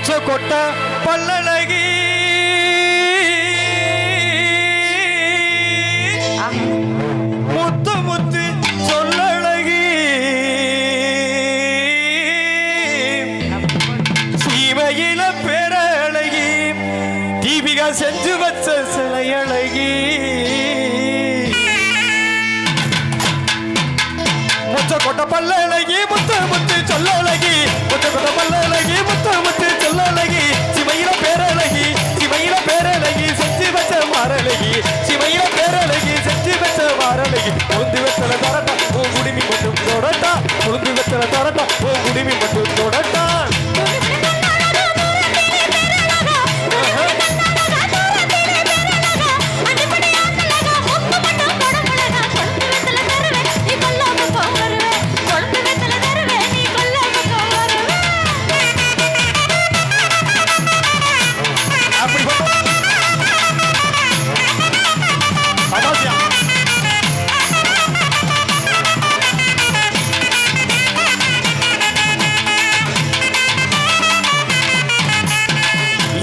கொச்ச கொட்ட பல்லழகி. முத்து முத்து சொல்லழகி. சீவையில பேரழகி. தீபிகா செஞ்சு வச்ச சிலையழகி.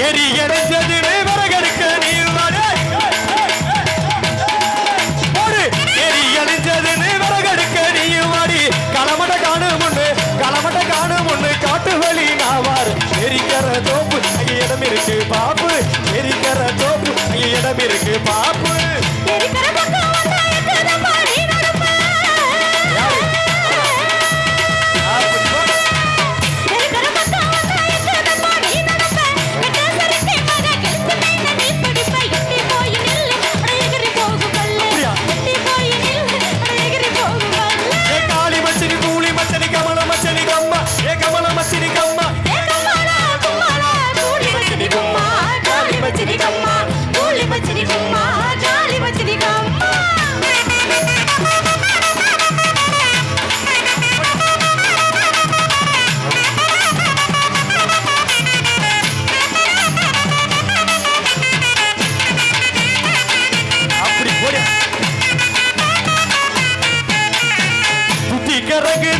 வெறி கிடைச்சது விவரகருக்கு நீ ஒரு வெறி அடிச்சது விவரகருக்கு நீ மாடி களமட காணும் ஒண்ணு களமட காணும் ஒண்ணு காட்டு வழி நாவார் எரிக்கிற தோப்பு அங்கே பாப்பு. எரிக்கிற தோப்பு இடம் இருக்கு பாப்பு.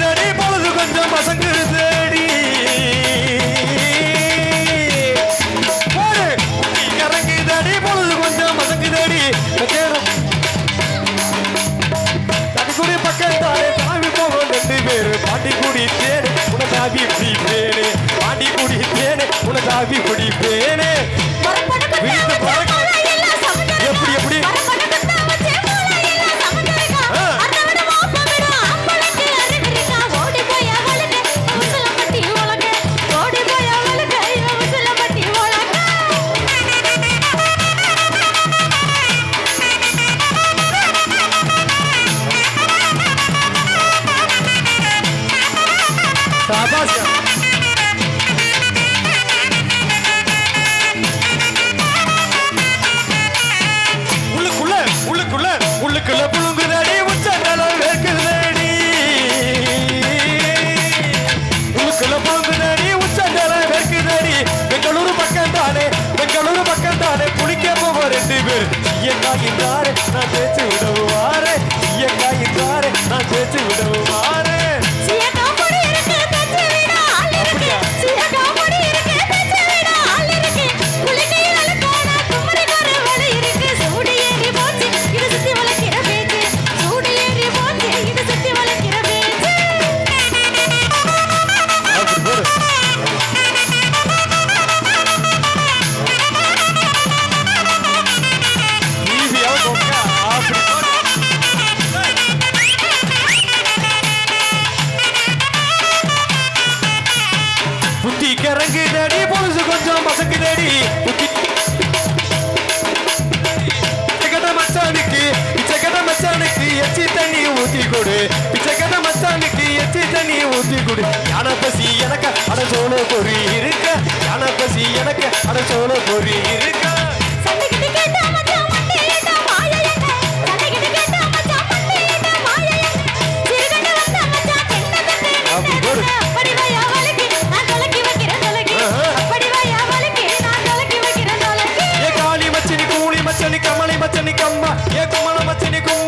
அடிக்கடி பொழுது கொஞ்சம் பசங்க தேடி. இறங்கி தடி பொழுது கொஞ்சம் பசங்க தேடி தடிக்குடி பக்கத்தாலே சாமி போகும் ரெண்டு பேரு. பாட்டி குடி தேனே உனதாவி குடிப்பேனே பாட்டி குடி தேனே உனதாவி குடிப்பேனே விழுந்து பறக்க సాగినారు నన్ను చూడు பொறி இருக்க அன பசி எனக்கு அன சோள பொறி இருக்க. கமலை மச்சனி கம்மா ஏ குமல மச்சனி கும்மா